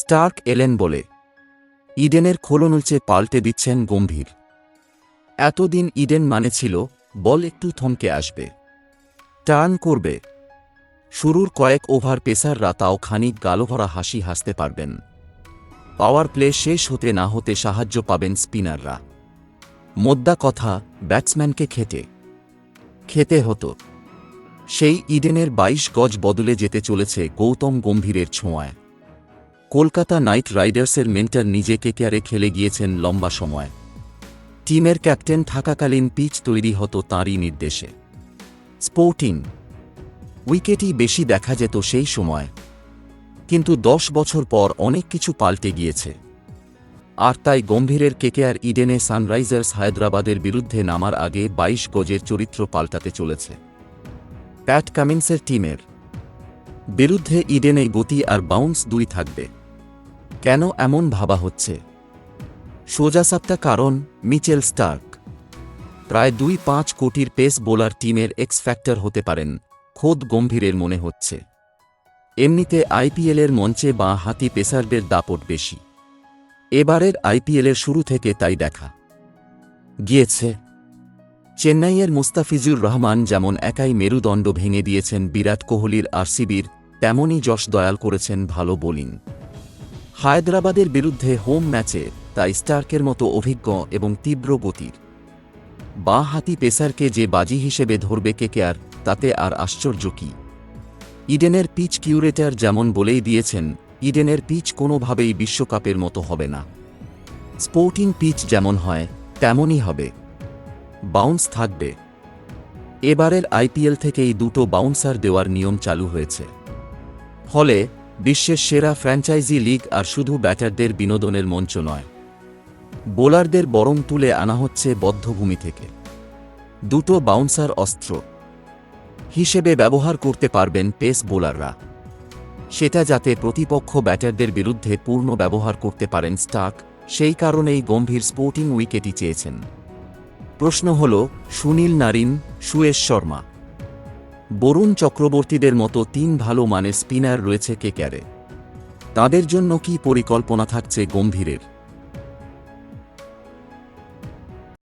Starc এলেন বলে। ইডেনের খোলনলচে পাল্টে দিচ্ছেন গম্ভীর। এতদিন ইডেন মানে ছিল, বল একটু থমকে আসবে। টার্ন করবে। শুরুর কয়েক ওভার পেসাররা তাও খানিক গালোভরা হাসি হাসতে পারবেন। পাওয়ার প্লে শেষ হতে না হতে সাহায্য পাবেন স্পিনাররা। মোদ্দা কথা, ব্যাটসম্যানকে খেতে। খেতে হতো। সেই ইডেনের ২২ গজ বদলে যেতে চলেছে গৌতম গম্ভীরের ছোঁয়ায়। কলকাতা নাইট রাইডার্সের মেন্টার নিজে কেকেয়ারে খেলে গিয়েছেন লম্বা সময়। টিমের ক্যাপ্টেন থাকাকালীন পিচ তৈরি হতো তাঁরই নির্দেশে। স্পোর্টিং। উইকেটই বেশি দেখা যেত সেই সময়। কিন্তু দশ বছর পর অনেক কিছু পাল্টে গিয়েছে। আর তাই গম্ভীরের কেকেআর ইডেনে সানরাইজার্স হায়দ্রাবাদের বিরুদ্ধে নামার আগে ২২ গজের চরিত্র পাল্টাতে চলেছে। প্যাট কামিন্সের টিমের। বিরুদ্ধে ইডেনে গতি আর বাউন্স দুই থাকবে। কেন এমন ভাবা হচ্ছে? সোজাসাপ্তা কারণ মিচেল স্টার্ক। প্রায় দুই পাঁচ কোটির পেস বোলার টিমের এক্স ফ্যাক্টর হতে পারেন, খোদ গম্ভীরের মনে হচ্ছে। এমনিতে আইপিএলের মঞ্চে বা হাতি পেসারদের দাপট বেশি। এবারের আইপিএলের শুরু থেকে তাই দেখা। গিয়েছে। চেন্নাইয়ের মুস্তাফিজুর রহমান যেমন একাই মেরুদণ্ড ভেঙে দিয়েছেন বিরাট কোহলির আরসিবির তেমনই যশ দয়াল করেছেন ভালো বোলিং। হায়দ্রাবাদের বিরুদ্ধে হোম ম্যাচে তাই স্টার্কের মতো অভিজ্ঞ এবং তীব্র গতির। বাঁ হাতি পেসারকে যে বাজি হিসেবে ধরবে কেকেআর তাতে আর আশ্চর্য কি? ইডেনের পিচ কিউরেটার যেমন বলেই দিয়েছেন, ইডেনের পিচ কোনোভাবেই বিশ্বকাপের মতো হবে না। স্পোর্টিং পিচ যেমন হয়, তেমনই হবে। বাউন্স থাকবে। এবারের আইপিএল থেকেই দুটো বাউন্সার দেওয়ার নিয়ম চালু হয়েছে। ফলে বিশ্বের সেরা ফ্র্যাঞ্চাইজি লিগ আর শুধু ব্যাটারদের বিনোদনের মঞ্চ নয়। বোলারদের বরং তুলে আনা হচ্ছে বদ্ধভূমি থেকে। দুটো বাউন্সার অস্ত্র হিসেবে ব্যবহার করতে পারবেন পেস বোলাররা। সেটা যাতে প্রতিপক্ষ ব্যাটারদের বিরুদ্ধে পূর্ণ ব্যবহার করতে পারেন স্টাক সেই কারণেই গম্ভীর স্পোর্টিং উইকেটই চেয়েছেন। প্রশ্ন হল, সুনীল নারিন, সুয়েশ শর্মা। বরুণ চক্রবর্তীদের মতো তিন ভালো মানের স্পিনার রয়েছে কেক্যারে তাদের জন্য কি পরিকল্পনা থাকছে গম্ভীরের?